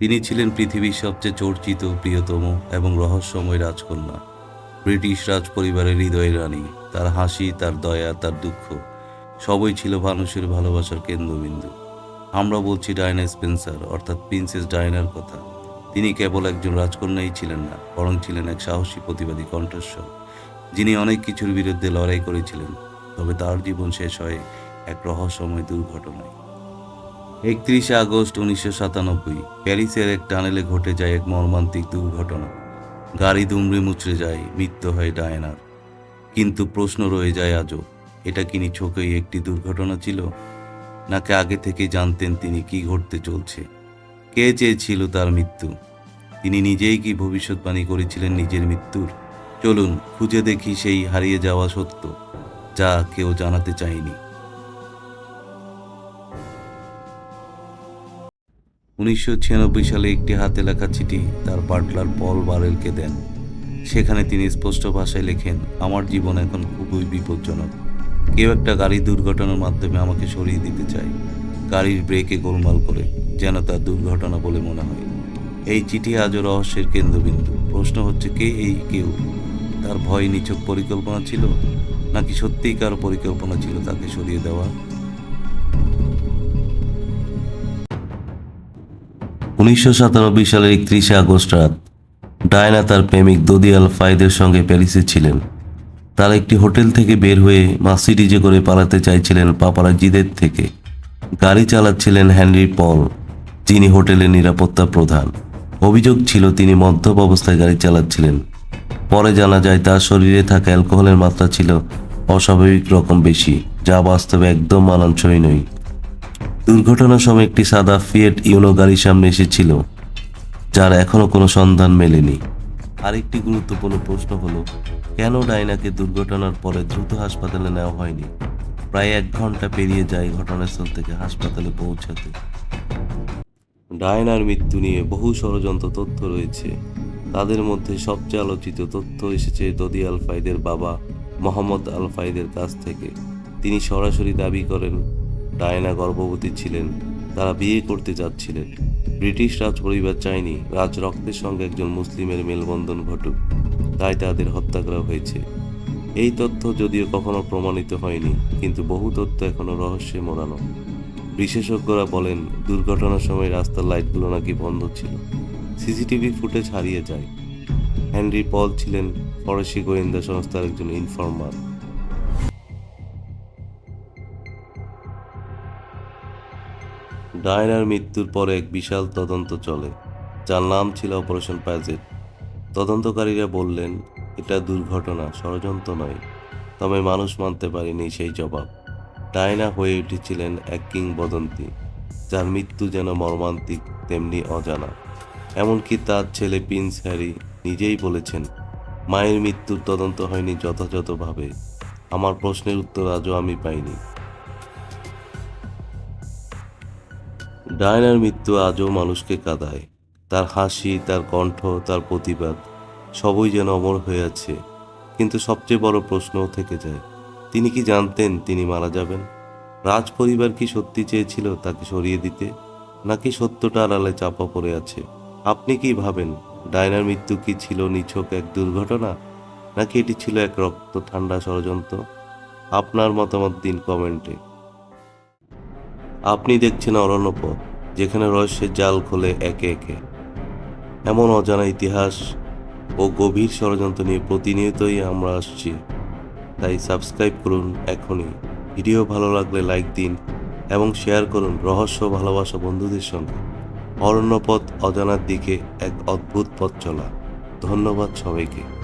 তিনি ছিলেন পৃথিবীর সবচেয়ে চর্চিত, প্রিয়তম এবং রহস্যময় রাজকন্যা। ব্রিটিশ রাজ পরিবারের হৃদয়ের রানী, তার হাসি, তার দয়া, তার দুঃখ, সবই ছিল মানুষের ভালোবাসার কেন্দ্রবিন্দু। আমরা বলছি ডায়না স্পেন্সার, অর্থাৎ প্রিন্সেস ডায়নার কথা। তিনি কেবল একজন রাজকন্যাই ছিলেন না, বরং ছিলেন এক সাহসী প্রতিবাদী কণ্ঠস্বর, যিনি অনেক কিছুর বিরুদ্ধে লড়াই করেছিলেন। তবে তার জীবন শেষ হয় এক রহস্যময় দুর্ঘটনায়। একত্রিশে আগস্ট উনিশশো সাতানব্বই, প্যারিসের এক টানেলে ঘটে যায় এক মর্মান্তিক দুর্ঘটনা। গাড়ি দুমড়ে মুচড়ে যায়, মৃত্যু হয় ডায়নার। কিন্তু প্রশ্ন রয়ে যায় আজও, এটা কি নিছকই একটি দুর্ঘটনা ছিল? নাকি আগে থেকে জানতেন তিনি কি ঘটতে চলছে? কে চেয়েছিল তার মৃত্যু? তিনি নিজেই কি ভবিষ্যৎবাণী করেছিলেন নিজের মৃত্যুর? চলুন, খুঁজে দেখি সেই হারিয়ে যাওয়া সত্য, যা কেউ জানাতে চায়নি। উনিশশো ছিয়ানব্বই সালে একটি হাতে লেখা চিঠি তার পার্টলার পল বারেলকে দেন। সেখানে তিনি স্পষ্ট ভাষায় লেখেন, আমার জীবন এখন খুবই বিপজ্জনক। কেউ একটা গাড়ি দুর্ঘটনার মাধ্যমে আমাকে সরিয়ে দিতে চায়। গাড়ির ব্রেকে গোলমাল করে, যেন তার দুর্ঘটনা বলে মনে হয়। এই চিঠি আজও রহস্যের কেন্দ্রবিন্দু। প্রশ্ন হচ্ছে, কে এই কেউ? তার ভয় নিছক পরিকল্পনা ছিল? নাকি সত্যিই কারও পরিকল্পনা ছিল তাকে সরিয়ে দেওয়া? উনিশশো সাতানব্বই সালের একত্রিশে আগস্ট রাত, ডায়না তার প্রেমিক দদিয়াল ফাইদের সঙ্গে প্যারিসে ছিলেন। তারা একটি হোটেল থেকে বের হয়ে মার্সিডিজে করে পালাতে চাইছিলেন পাপারাজিদের থেকে। গাড়ি চালাচ্ছিলেন হেনরি পল, যিনি হোটেলের নিরাপত্তা প্রধান। অভিযোগ ছিল, তিনি মদ্যপ অবস্থায় গাড়ি চালাচ্ছিলেন। পরে জানা যায়, তার শরীরে থাকা অ্যালকোহলের মাত্রা ছিল অস্বাভাবিক রকম বেশি, যা বাস্তবে একদম মানানসই নয়। দুর্ঘটনার সময় একটি সাদা ফিয়েট ইউনো গাড়ির সামনে এসেছিল, যার এখনও কোনো সন্ধান মেলেনি। আরেকটি গুরুত্বপূর্ণ প্রশ্ন হলো, কেন ডাইনাকে দুর্ঘটনার পরে দ্রুত হাসপাতালে নেওয়া হয়নি? প্রায় এক ঘণ্টা পেরিয়ে যায় ঘটনাস্থল থেকে হাসপাতালে পৌঁছাতে। ডায়নার মৃত্যু নিয়ে বহু ষড়যন্ত্র তথ্য রয়েছে। তাদের মধ্যে সবচেয়ে আলোচিত তথ্য এসেছে দদি আলফাইদের বাবা মোহাম্মদ আলফাইদের কাছ থেকে। তিনি সরাসরি দাবি করেন ডায়না গর্ভবতী ছিলেন। তারা বিয়ে করতে যাচ্ছিলেন। ব্রিটিশ রাজ পরিবার চায়নি রাজ রক্তের সঙ্গে একজন মুসলিমের মেলবন্ধন ঘটুক, তাই তাদের হত্যা করা হয়েছে। এই তথ্য যদিও কখনো প্রমাণিত হয়নি, কিন্তু বহু তথ্য এখনও রহস্যে মোড়ানো। বিশেষজ্ঞরা বলেন, দুর্ঘটনার সময় রাস্তার লাইটগুলো নাকি বন্ধ ছিল। সিসিটিভি ফুটেজ হারিয়ে যায়। হেনরি পল ছিলেন ফরাসি গোয়েন্দা সংস্থার একজন ইনফর্মার। ডায়নার মৃত্যুর পরে এক বিশাল তদন্ত চলে, যার নাম ছিল অপারেশন প্যাজেট। তদন্তকারীরা বললেন, এটা দুর্ঘটনা, ষড়যন্ত্র নয়, তবে মানুষ মানতে পারেনি সেই জবাব। ডায়না হয়ে উঠেছিলেন এক কিংবদন্তি, যার মৃত্যু যেন মর্মান্তিক তেমনি অজানা। এমনকি তার ছেলে প্রিন্স হ্যারি নিজেই বলেছেন, মায়ের মৃত্যুর তদন্ত হয়নি যথাযথভাবে। আমার প্রশ্নের উত্তর আজও আমি পাইনি। ডায়নার মৃত্যু আজও মানুষকে কাঁদায়। তার হাসি, তার কণ্ঠ, তার প্রতিবাদ, সবই যেন অমর হয়ে আছে। কিন্তু সবচেয়ে বড় প্রশ্নও থেকে যায়, তিনি কি জানতেন তিনি মারা যাবেন? রাজ পরিবার কি সত্যি চেয়েছিল তাকে সরিয়ে দিতে? নাকি সত্যটা আড়ালে চাপা পড়ে আছে? আপনি কি ভাবেন, ডায়নার মৃত্যু কি ছিল নিছক এক দুর্ঘটনা? নাকি এটি ছিল এক রক্ত ঠান্ডা ষড়যন্ত্র? আপনার মতামত দিন কমেন্টে। আপনি দেখছেন অরণ্যপথ যেখানে রহস্যের জাল খোলে একে একে। এমন অজানা ইতিহাস ও গভীর ষড়যন্ত্র নিয়ে প্রতিনিয়তই আমরা আসছি। তাই সাবস্ক্রাইব করুন এখনই। ভিডিও ভালো লাগলে লাইক দিন এবং শেয়ার করুন রহস্য ভালোবাসা বন্ধুদের সঙ্গে। অরণ্যপথ অজানার দিকে এক অদ্ভুত পথ চলা। ধন্যবাদ সবাইকে।